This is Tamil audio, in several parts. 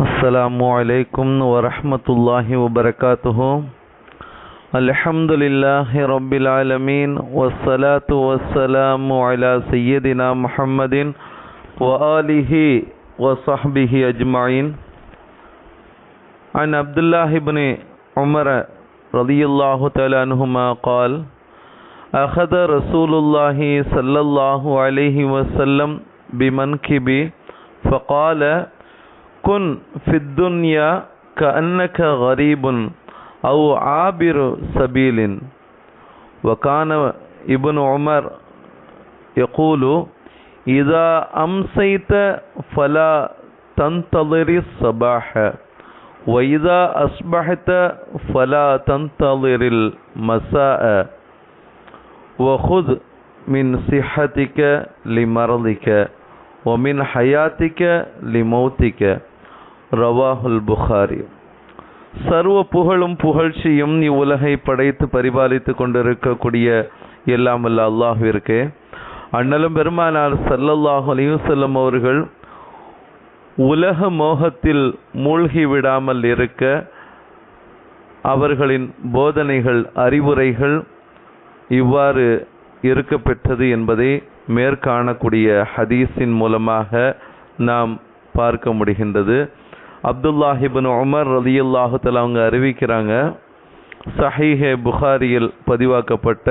السلام عليكم ورحمة الله وبركاته. الحمد لله رب العالمين والصلاة والسلام على سيدنا محمد وآله وصحبه أجمعين عن عبد الله بن عمر رضي الله تعالى عنهما قال أخذ رسول الله صلى الله عليه وسلم بمنكبي فقال كن في الدنيا كأنك غريب أو عابر سبيل. وكان ابن عمر يقول إذا أمسيت فلا تنتظر الصباح وإذا أصبحت فلا تنتظر المساء. وخذ من صحتك لمرضك ومن حياتك لموتك. ரவாஹுல் புகாரி. சர்வ புகழும் புகழ்ச்சியும் இவ்வுலகை படைத்து பரிபாலித்து கொண்டிருக்கக்கூடிய எல்லாம் வல்ல அல்லாஹுவிற்கு. அண்ணலும் பெருமானார் சல்லல்லாஹு அலையுசல்லம் அவர்கள் உலக மோகத்தில் மூழ்கி விடாமல் இருக்க அவர்களின் போதனைகள் அறிவுரைகள் இவ்வாறு இருக்க பெற்றது என்பதை மேற்காணக்கூடிய ஹதீஸின் மூலமாக நாம் பார்க்க முடிகின்றது. அப்துல்லாஹிபின் உமர் ரலியல்லாஹுத்தல் அவங்க அறிவிக்கிறாங்க. சஹீஹே புகாரியில் பதிவாக்கப்பட்ட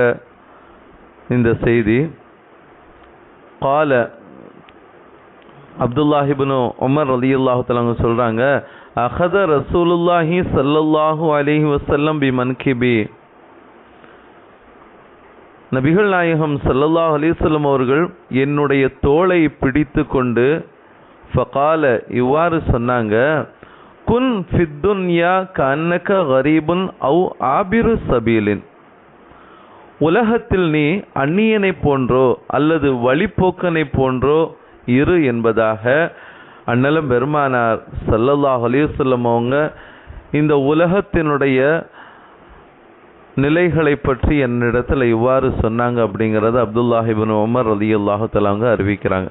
இந்த செய்தி. கால அப்துல்லாஹிபின் உமர் ரலியல்லாஹுத்தல் அவங்க சொல்கிறாங்க அஹத ரசூலுல்லாஹி சல்லல்லாஹு அலிஹி வசல்லம் பி மன்கிபி நபிகள் நாயகம் சல்லல்லாஹ் அலிசல்லம் அவர்கள் என்னுடைய தோளை பிடித்து கொண்டு ஃபகால இவ்வாறு சொன்னாங்க குன் ஃபித்துன்யா கன்னக கரீபுன் அவு ஆபிரு சபீலின் உலகத்தில் நீ அந்நியனை போன்றோ அல்லது வழிப்போக்கனை போன்றோ இரு என்பதாக அண்ணலம் பெருமானார் சல்லல்லாஹ் அலிவல்லம் அவங்க இந்த உலகத்தினுடைய நிலைகளை பற்றி என்னிடத்தில் இவ்வாறு சொன்னாங்க அப்படிங்கிறது அப்துல்லாஹிபின் உமர் அலி அல்லாஹு அவங்க அறிவிக்கிறாங்க.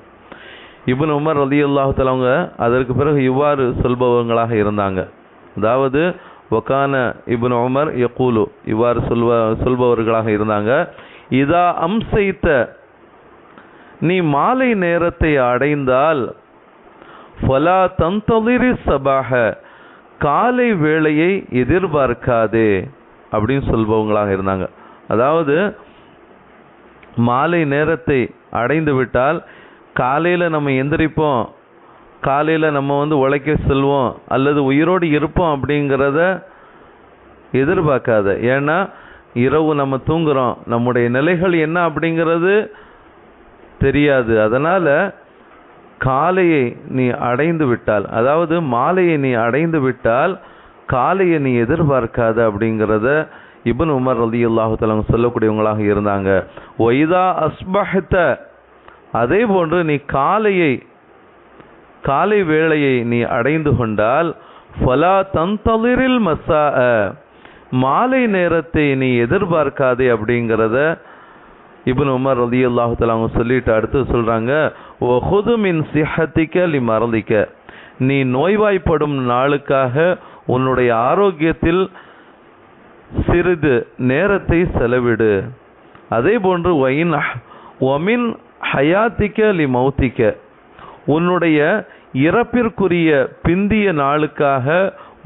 இபுன் உமர் அலி அல்லாஹு அவங்க அதற்கு பிறகு இவ்வாறு சொல்பவங்களாக இருந்தாங்க. அதாவது ஒக்கான இபுன் உமர் யக்கூலு இவ்வாறு சொல்வ சொல்பவர்களாக இருந்தாங்க. இதா அம்சைத்த நீ மாலை நேரத்தை அடைந்தால் ஃபலா தந்தளிரி சபாக காலை வேளையை எதிர்பார்க்காதே அப்படின்னு சொல்பவங்களாக இருந்தாங்க. அதாவது மாலை நேரத்தை அடைந்து விட்டால் காலையில் நம்ம எந்திரிப்போம். காலையில் நம்ம வந்து உழைக்க செல்வோம். அல்லது உயிரோடு இருப்போம் அப்படிங்கிறத எதிர்பார்க்காத. ஏன்னா இரவு நம்ம தூங்குகிறோம் நம்முடைய நிலைகள் என்ன அப்படிங்கிறது தெரியாது. அதனால் காலையை நீ அடைந்து விட்டால் அதாவது மாலையை நீ அடைந்து விட்டால் காலையை நீ எதிர்பார்க்காத அப்படிங்கிறத இபன் உமர் அலி அல்லாஹு சொல்லக்கூடியவங்களாக இருந்தாங்க. ஒய்தா அஸ்பஹத்த அதே போன்று நீ காலையை காலை வேளையை நீ அடைந்து கொண்டால் ஃபலா தந்தளிரில் மசா மாலை நேரத்தை நீ எதிர்பார்க்காதே அப்படிங்கிறத இபன் உமர் ரதி அல்லாஹு அவங்க சொல்லிட்டு அடுத்து சொல்கிறாங்க ஒஹுதுமின் மின் சிஹத்திக்க லி மறந்திக்க நீ நோய்வாய்ப்படும் நாளுக்காக உன்னுடைய ஆரோக்கியத்தில் சிறிது நேரத்தை செலவிடு. அதே போன்று ஒயின் ஒமின் ஹயாத்திக்க லி மௌத்திக்க. உன்னுடைய இறப்பிற்குரிய பிந்திய நாளுக்காக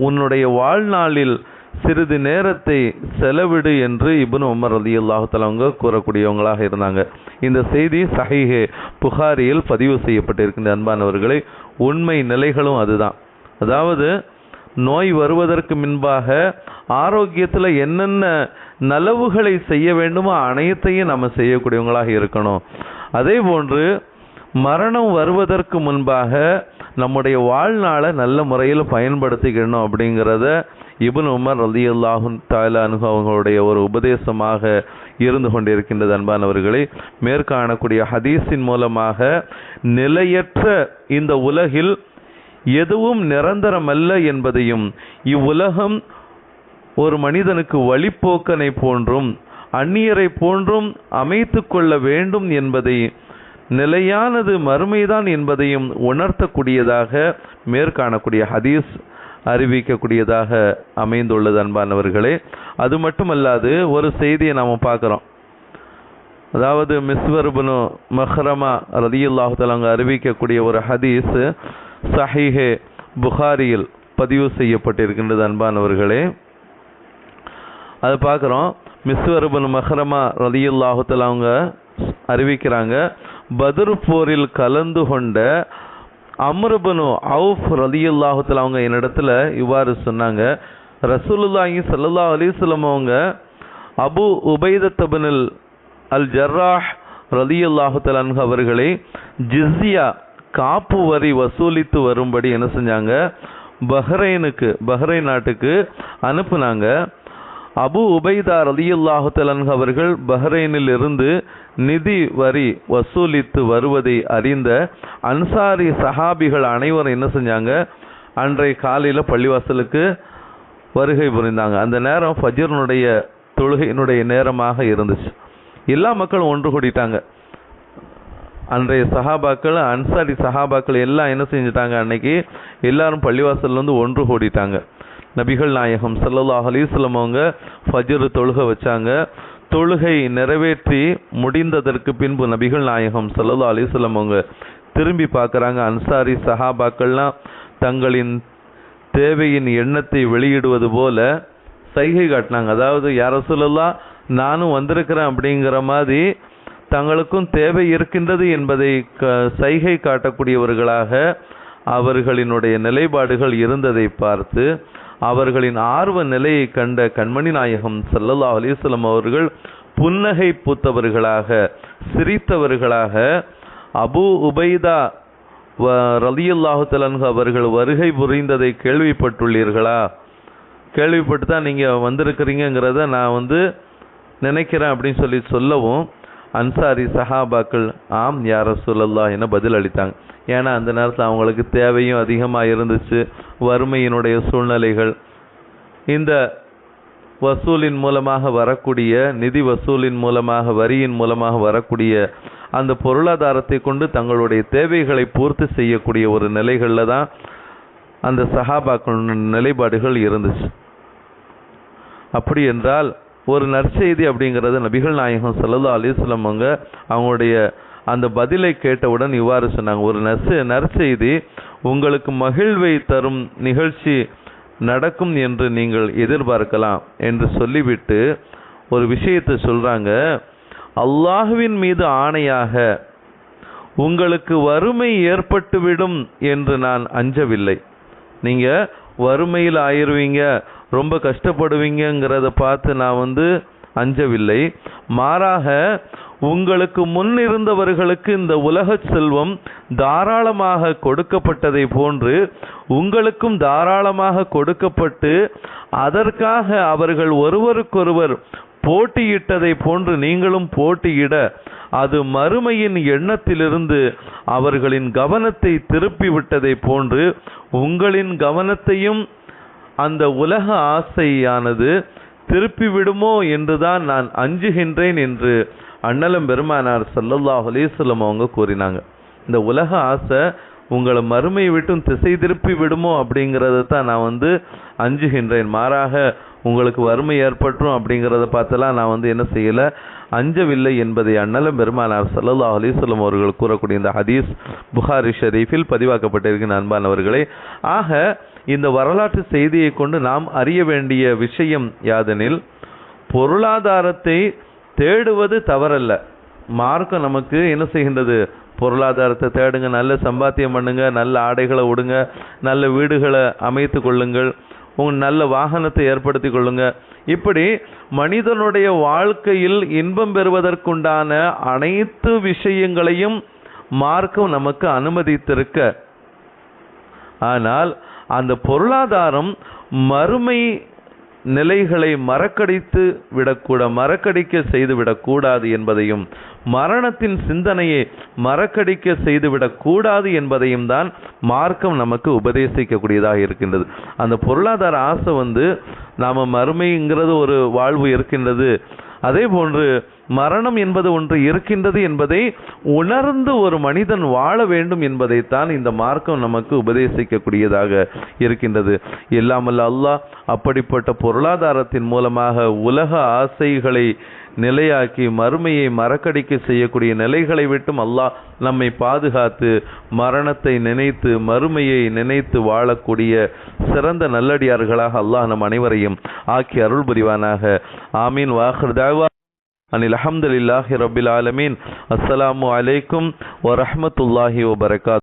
உன்னுடைய வாழ்நாளில் சிறிது நேரத்தை செலவிடு என்று இபுன் உமர் அலி அல்லாஹு கூறக்கூடியவங்களாக இருந்தாங்க. இந்த செய்தி சஹிஹே புகாரியில் பதிவு செய்யப்பட்டிருக்கின்ற அன்பானவர்களை உண்மை நிலைகளும் அதுதான். அதாவது நோய் வருவதற்கு முன்பாக ஆரோக்கியத்தில் என்னென்ன நலவுகளை செய்ய வேண்டுமோ அனைத்தையும் நம்ம செய்யக்கூடியவங்களாக இருக்கணும். அதே போன்று மரணம் வருவதற்கு முன்பாக நம்முடைய வாழ்நாளை நல்ல முறையில் பயன்படுத்திக்கணும் அப்படிங்கிறத இபுன் உமர் அலி அல்லாஹும் தாலா அவங்களுடைய ஒரு உபதேசமாக இருந்து கொண்டிருக்கின்றது அன்பானவர்களை. மேற்காணக்கூடிய ஹதீஸின் மூலமாக நிலையற்ற இந்த உலகில் எதுவும் நிரந்தரமல்ல என்பதையும் இவ்வுலகம் ஒரு மனிதனுக்கு வழிப்போக்கனை போன்றும் அந்நியரை போன்றும் அமைத்து கொள்ள வேண்டும் என்பதை நிலையானது மறுமைதான் என்பதையும் உணர்த்தக்கூடியதாக மேற்காணக்கூடிய ஹதீஸ் அறிவிக்கக்கூடியதாக அமைந்துள்ளது அன்பானவர்களே. அது மட்டுமல்லாது ஒரு செய்தியை நாம் பார்க்குறோம். அதாவது மிஸ்வர்பனு மஹ்ரமா ரதியுல்லாஹு அங்கே அறிவிக்கக்கூடிய ஒரு ஹதீஸ் சஹிஹே புகாரியில் பதிவு செய்யப்பட்டிருக்கின்றது அன்பானவர்களே. அது பார்க்குறோம். மிஸ்வர்பனு மஹ்ரமா ரதியுல்லாஹு அவங்க அறிவிக்கிறாங்க. பதர் போரில் கலந்து கொண்ட அம்ருபனு அவுஃப் ரலியுல்லாஹுத்தில் அவங்க என்னிடத்துல இவ்வாறு சொன்னாங்க. ரசூலுல்லாஹி சல்லா அலிஸ்லம் அவங்க அபு உபைதத்தபனில் அல் ஜர்ராஹ் ரலியுல்லாஹு தலான்ஹு அவர்களை ஜிஸ்யா காப்பு வரி வசூலித்து வரும்படி என்ன செஞ்சாங்க? பஹ்ரைனுக்கு பஹ்ரைன் நாட்டுக்கு அனுப்புனாங்க. அபு உபைதா ரலியுல்லாஹு தலான்ஹு அவர்கள் பஹ்ரைனில் இருந்து நிதி வரி வசூலித்து வருவதை அறிந்த அன்சாரி சஹாபிகள் அனைவரும் என்ன செஞ்சாங்க? அன்றைய காலையில் பள்ளிவாசலுக்கு வருகை புரிந்தாங்க. அந்த நேரம் ஃபஜ்ரனுடைய தொழுகையினுடைய நேரமாக இருந்துச்சு. எல்லா மக்களும் ஒன்று கூடிட்டாங்க. அன்றைய சஹாபாக்கள் அன்சாரி சஹாபாக்கள் எல்லாம் என்ன செஞ்சுட்டாங்க அன்னைக்கு? எல்லாரும் பள்ளிவாசல்லேருந்து ஒன்று கூடிட்டாங்க. நபிகள் நாயகம் சல்லல்லாஹ் அலிஸ்லம் அவங்க ஃபஜ்ர் தொழுகை வச்சாங்க. தொழுகை நிறைவேற்றி முடிந்ததற்கு பின்பு நபிகள் நாயகம் சல்லல்லா அலிஸ்லம் அவங்க திரும்பி பார்க்குறாங்க. அன்சாரி சஹாபாக்கள்லாம் தங்களின் தேவையின் எண்ணத்தை வெளியிடுவது போல சைகை காட்டினாங்க. அதாவது யார சொல்லலாம் நானும் வந்திருக்கிறேன் அப்படிங்கிற மாதிரி தங்களுக்கும் தேவை இருக்கின்றது என்பதை க சைகை காட்டக்கூடியவர்களாக அவர்களினுடைய நிலைப்பாடுகள் இருந்ததை பார்த்து அவர்களின் ஆர்வ நிலையை கண்ட கண்மணி நாயகம் சல்லல்லா அலிஸ்லம் அவர்கள் புன்னகை பூத்தவர்களாக சிரித்தவர்களாக அபு உபைதா ரலியல்லாஹு தலன்ஹு அவர்கள் வருகை புரிந்ததை கேள்விப்பட்டுள்ளீர்களா? கேள்விப்பட்டு தான் நீங்கள் வந்திருக்கிறீங்கிறத நான் வந்து நினைக்கிறேன் அப்படின்னு சொல்லி சொல்லவும் அன்சாரி சஹாபாக்கள் ஆம் யார சொல்லல்லா என பதில் அளித்தாங்க. ஏன்னா அந்த நேரத்தில் அவங்களுக்கு தேவையும் அதிகமாக இருந்துச்சு வறுமையினுடைய சூழ்நிலைகள். இந்த வசூலின் மூலமாக வரக்கூடிய நிதி வசூலின் மூலமாக வரியின் மூலமாக வரக்கூடிய அந்த பொருளாதாரத்தை கொண்டு தங்களுடைய தேவைகளை பூர்த்தி செய்யக்கூடிய ஒரு நிலைகளில் தான் அந்த சஹாபாக்கள் நிலைப்பாடுகள் இருந்துச்சு. அப்படி என்றால் ஒரு நற்செய்தி அப்படிங்கிறது நபிகள் நாயகம் ஸல்லல்லாஹு அலிஸ்லம் அவங்க அவங்களுடைய அந்த பதிலை கேட்டவுடன் இவ்வாறு சொன்னாங்க. ஒரு நற்செ நற்செய்தி உங்களுக்கு மகிழ்வை தரும் நிகழ்ச்சி நடக்கும் என்று நீங்கள் எதிர்பார்க்கலாம் என்று சொல்லிவிட்டு ஒரு விஷயத்தை சொல்கிறாங்க அல்லாஹுவின் மீது ஆணையாக உங்களுக்கு வறுமை ஏற்பட்டுவிடும் என்று நான் அஞ்சவில்லை. நீங்கள் வறுமையில் ஆயிருவீங்க ரொம்ப கஷ்டப்படுவீங்கங்கிறத பார்த்து நான் வந்து அஞ்சவில்லை. மாறாக உங்களுக்கு முன் இருந்தவர்களுக்கு இந்த உலக செல்வம் தாராளமாக கொடுக்கப்பட்டதை போன்று உங்களுக்கும் தாராளமாக கொடுக்கப்பட்டு அதற்காக அவர்கள் ஒருவருக்கொருவர் போட்டியிட்டதை போன்று நீங்களும் போட்டியிட அது மறுமையின் எண்ணத்திலிருந்து அவர்களின் கவனத்தை திருப்பி விட்டதை போன்று உங்களின் கவனத்தையும் அந்த உலக ஆசையானது திருப்பி விடுமோ என்றுதான் நான் அஞ்சுகின்றேன் என்று அண்ணலம் பெருமானார் சல்லல்லாஹ் அலைஹி அவங்க கூறினாங்க. இந்த உலக ஆசை உங்களை மறுமை விட்டும் திசை திருப்பி விடுமோ அப்படிங்கிறத தான் நான் வந்து அஞ்சுகின்றேன். மாறாக உங்களுக்கு வறுமை ஏற்பட்டுரும் அப்படிங்கிறத பார்த்தெல்லாம் நான் வந்து என்ன செய்யலை அஞ்சவில்லை என்பதை அண்ணலம் பெருமானார் ஸல்லல்லாஹு அலைஹி அவர்கள் கூறக்கூடிய இந்த ஹதீஸ் புகாரி ஷரீஃபில் பதிவாக்கப்பட்டிருக்கிற அன்பானவர்களே ஆக இந்த வரலாற்று செய்தியை கொண்டு நாம் அறிய வேண்டிய விஷயம் யாதெனில் பொருளாதாரத்தை தேடுவது தவறல்ல. மார்க்கம் நமக்கு என்ன செய்கின்றது? பொருளாதாரத்தை தேடுங்க நல்ல சம்பாத்தியம் பண்ணுங்க நல்ல ஆடைகளை உடுங்க நல்ல வீடுகளை அமைத்து கொள்ளுங்கள் உங்க நல்ல வாகனத்தை ஏற்படுத்தி கொள்ளுங்க. இப்படி மனிதனுடைய வாழ்க்கையில் இன்பம் பெறுவதற்குண்டான அனைத்து விஷயங்களையும் மார்க்கம் நமக்கு அனுமதித்திருக்க. ஆனால் அந்த பொருளாதாரம் மறுமை நிலைகளை மறக்கடித்து விடக்கூட மறக்கடிக்க செய்து விடக்கூடாது என்பதையும் மரணத்தின் சிந்தனையை மறக்கடிக்க செய்துவிடக்கூடாது என்பதையும் தான் மார்க்கம் நமக்கு உபதேசிக்கக்கூடியதாக இருக்கின்றது. அந்த பொருளாதார ஆசை வந்து நாம் மறுமைங்கிறது ஒரு வாழ்வு இருக்கின்றது. அதே போன்று மரணம் என்பது ஒன்று இருக்கின்றது என்பதை உணர்ந்து ஒரு மனிதன் வாழ வேண்டும் என்பதைத்தான் இந்த மார்க்கம் நமக்கு உபதேசிக்கக்கூடியதாக இருக்கின்றது. இல்லாமல் அல்லாஹ் அப்படிப்பட்ட பொருளாதாரத்தின் மூலமாக உலக ஆசைகளை நிலையாக்கி மறுமையை மறக்கடிக்க செய்யக்கூடிய நிலைகளை விட்டும் அல்லாஹ் நம்மை பாதுகாத்து மரணத்தை நினைத்து மறுமையை நினைத்து வாழக்கூடிய சிறந்த நல்லடியார்களாக அல்லாஹ் நம் அனைவரையும் ஆக்கி அருள் புரிவானாக. ஆமீன். வாஹர் தாவா. அனில் அஹமதுல்லாஹி ரபில் ஆலமீன். அஸ்ஸலாமு அலைக்கும் வரஹ்மத்துல்லாஹி வபரகாத்